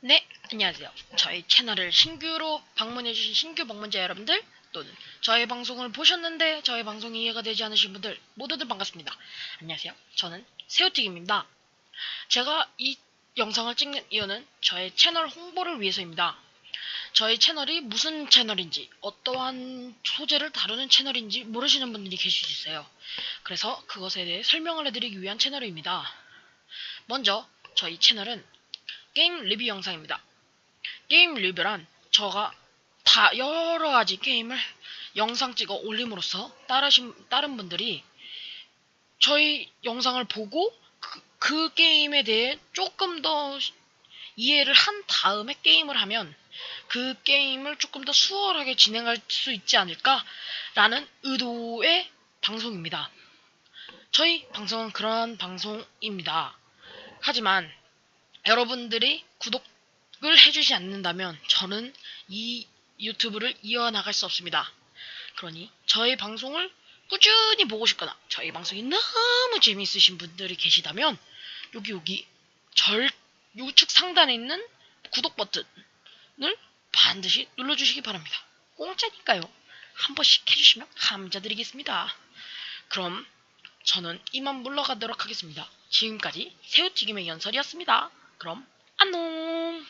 네, 안녕하세요. 저희 채널을 신규로 방문해주신 신규 방문자 여러분들, 또는 저희 방송을 보셨는데 저희 방송이 이해가 되지 않으신 분들 모두들 반갑습니다. 안녕하세요. 저는 새우튀김입니다. 제가 이 영상을 찍는 이유는 저의 채널 홍보를 위해서입니다. 저희 채널이 무슨 채널인지, 어떠한 소재를 다루는 채널인지 모르시는 분들이 계실 수 있어요. 그래서 그것에 대해 설명을 해드리기 위한 채널입니다. 먼저 저희 채널은 게임 리뷰 영상입니다. 게임 리뷰란 저가 다 여러 가지 게임을 영상 찍어 올림으로써 따르신, 다른 분들이 저희 영상을 보고 그, 그 게임에 대해 조금 더 이해를 한 다음에 게임을 하면 그 게임을 조금 더 수월하게 진행할 수 있지 않을까라는 의도의 방송입니다. 저희 방송은 그러한 방송입니다. 하지만 여러분들이 구독을 해주지 않는다면 저는 이 유튜브를 이어나갈 수 없습니다. 그러니 저희 방송을 꾸준히 보고 싶거나 저희 방송이 너무 재미있으신 분들이 계시다면 여기 여기 절 우측 상단에 있는 구독 버튼을 반드시 눌러주시기 바랍니다. 공짜니까요. 한 번씩 해주시면 감사드리겠습니다. 그럼 저는 이만 물러가도록 하겠습니다. 지금까지 새우튀김의 연설이었습니다. 그럼 안녕